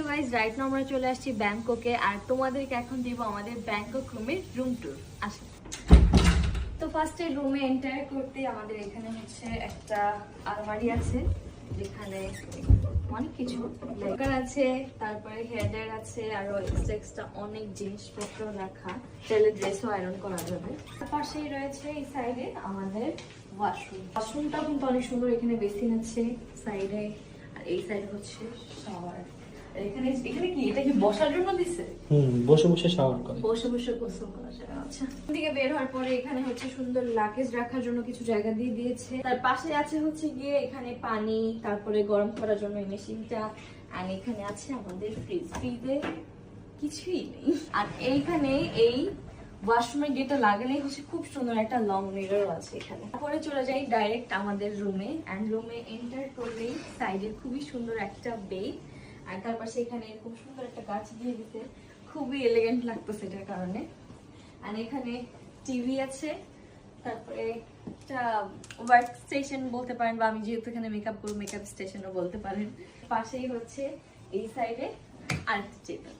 তো guys right now আমরা চলে আসছি ব্যাংককে আর তোমাদেরকে এখন দিব আমাদের ব্যাংকক রুমের রুম ট্যুর আসো। তো ফার্স্টে রুমে এন্টার করতে আমাদের এখানে হচ্ছে একটা আলমারি আছে, যেখানে অনেক কিছু লেকার আছে, তারপরে হেয়ার আছে, আরও এক্সট্রা এক্সট্রা অনেক জিনিসপত্র রাখা। চাইলে ড্রেসও আয়রন করা যাবে। পাশেই রয়েছে এই সাইডে আমাদের ওয়াশরুম ওয়াশরুমটা কিন্তু অনেক সুন্দর, এখানে বেসিন আছে সাইডে আর এই সাইড হচ্ছে শাওয়ার এখানে এখানে কি? এটা কি বসার জন্য দিছে? হুম বসে বসে শাওয়ার করে। বসে বসে গোসল করা যায়। আচ্ছা। থেকে বের হওয়ার পরে এখানে হচ্ছে সুন্দর লাগেজ রাখার জন্য কিছু জায়গা দিয়ে দিয়েছে। তার পাশে আছে হচ্ছে গিয়ে এখানে পানি তারপরে গরম করার জন্য এই মেশিনটা আর এখানে আছে আমাদের ফ্রিজ ফ্রিজে কিছুই নেই। আর এইখানে এই ওয়াশরুমের গেটটা লাগালেই হচ্ছে খুব সুন্দর একটা লং মিরর আছে এখানে। তারপরে চলে যাই ডাইরেক্ট আমাদের রুমে অ্যান্ড রুমে এন্টার করলেই সাইডে খুবই সুন্দর একটা বেড আর তার পাশে এখানে এরকম সুন্দর একটা গাছ দিয়ে দিতে খুবই এলিগেন্ট লাগতো সেটার কারণে। আর এখানে টিভি আছে, তারপরে একটা ওয়ার্ক স্টেশন বলতে পারেন বা আমি যেহেতু এখানে মেকআপ করব মেকআপ স্টেশনও বলতে পারেন। পাশেই হচ্ছে এই সাইডে আর্ট টেবিল